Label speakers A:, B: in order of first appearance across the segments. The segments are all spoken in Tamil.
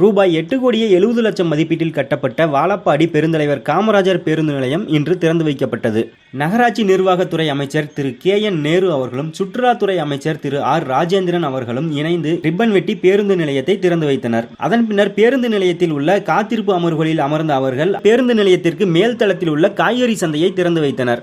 A: ரூபாய் எட்டு கோடியே எழுபது லட்சம் மதிப்பீட்டில் கட்டப்பட்ட வாழப்பாடி பெருந்தலைவர் காமராஜர் பேருந்து நிலையம் இன்று திறந்து வைக்கப்பட்டது. நகராட்சி நிர்வாகத்துறை அமைச்சர் திரு கே என் நேரு அவர்களும் சுற்றுலாத்துறை அமைச்சர் திரு ஆர் ராஜேந்திரன் அவர்களும் இணைந்து ரிப்பன் வெட்டி பேருந்து நிலையத்தை திறந்து வைத்தனர். அதன் பின்னர் பேருந்து நிலையத்தில் உள்ள காத்திருப்பு அமர்வுகளில் அமர்ந்த அவர்கள் பேருந்து நிலையத்திற்கு மேல்தளத்தில் உள்ள காய்கறி சந்தையை திறந்து வைத்தனர்.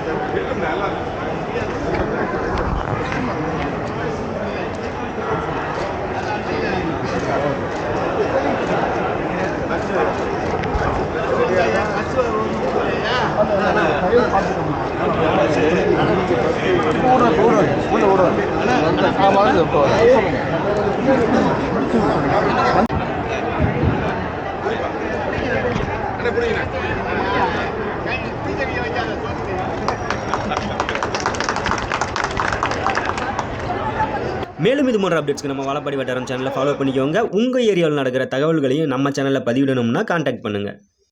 A: மேலும் இது போன்ற அப்டேட்ஸ்க்கு நம்ம வாழப்பாடி வட்டாரம் சேனலை ஃபாலோ பண்ணிக்கோங்க. உங்கள் ஏரியாவில் நடக்கிற தகவல்களையும் நம்ம சேனலில் பதிவிடணும்னா காண்டாக்ட் பண்ணுங்கள்